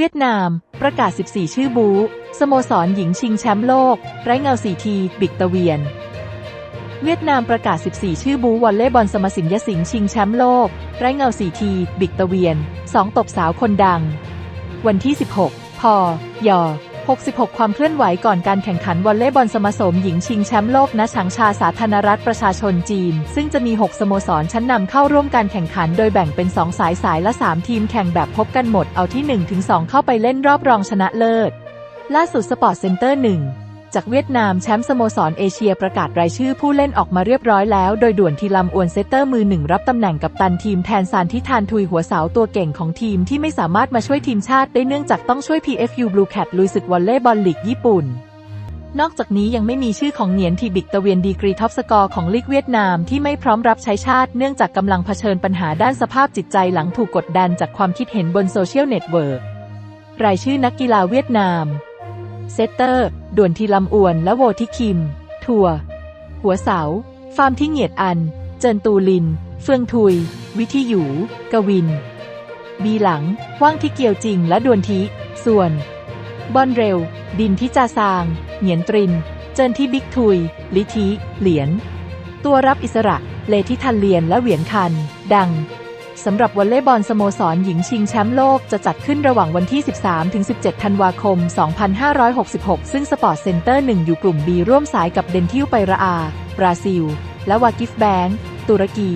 เวียดนาม ประกาศ 14 ชื่อบู สโมสรหญิงชิงแชมป์โลก ไร้เงาสีที บิกตะเวียน เวียดนามประกาศ 14 ชื่อบูวอลเล่บอลสมสินยสิงชิงแชมป์โลก ไร้เงาสีที บิกตะเวียน 2 ตบสาวคนดัง วันที่ 16 พ ย 66 ความเคลื่อนไหวก่อนการแข่งขันวอลเลย์บอลสมสมหญิงชิงแชมป์โลกณฉางชาสาธารณรัฐประชาชนจีน ซึ่งจะมี 6 สโมสรชั้นนำเข้าร่วมการแข่งขันโดยแบ่งเป็น 2 สายสายละ 3 ทีมแข่งแบบพบกันหมดเอาที่ 1-2 เข้าไปเล่นรอบรองชนะเลิศ ล่าสุดสปอร์ตเซ็นเตอร์ 1 จากเวียดนามแชมป์สโมสรเอเชียประกาศรายชื่อผู้เล่นออกมาเรียบร้อยแล้วโดยด่วนทีลำอวนเซตเตอร์มือหนึ่งรับตำแหน่งกับตันทีมแทนซานทิทานทุยหัวเสาตัวเก่งของทีมที่ไม่สามารถมาช่วยทีมชาติได้เนื่องจากต้องช่วย PFU Blue Cat ลุยศึกวอลเลย์บอลลีกญี่ปุ่น นอกจากนี้ยังไม่มีชื่อของเหนียนทีบิกตะเวียนดีกรีท็อปสกอร์ของลีกเวียดนามที่ไม่พร้อมรับใช้ชาติเนื่องจากกำลังเผชิญปัญหาด้านสภาพจิตใจหลังถูกกดดันจากความคิดเห็นบนโซเชียลเน็ตเวิร์กรายชื่อนักกีฬาเวียดนาม เซตเตอร์ ด่วนทีลำอวนและโวทิคิม ทัวร์หัวเสา ฟาร์มที่เหงียดอัน เจินตูลิน เฟืองทุย วิทิหยูกวิน บีหลัง ว่างที่เกียวจริงและดวนทิส่วน บอลเร็ว ดินที่จาซาง เหงียนตริน เจินที่บิ๊กทุย ลิทิเหลียน ตัวรับอิสระ เลทิทันเลียนและเหวียนคัน ดัง สำหรับวอลเลย์บอลสโมสรหญิงชิงแชมป์โลกจะจัดขึ้นระหว่างวันที่ 13-17 ธันวาคม 2566 ซึ่งสปอร์ตเซ็นเตอร์ 1 อยู่กลุ่ม B ร่วมสายกับเดนทิวไปราอา บราซิล และวากิฟแบงก์ตุรกี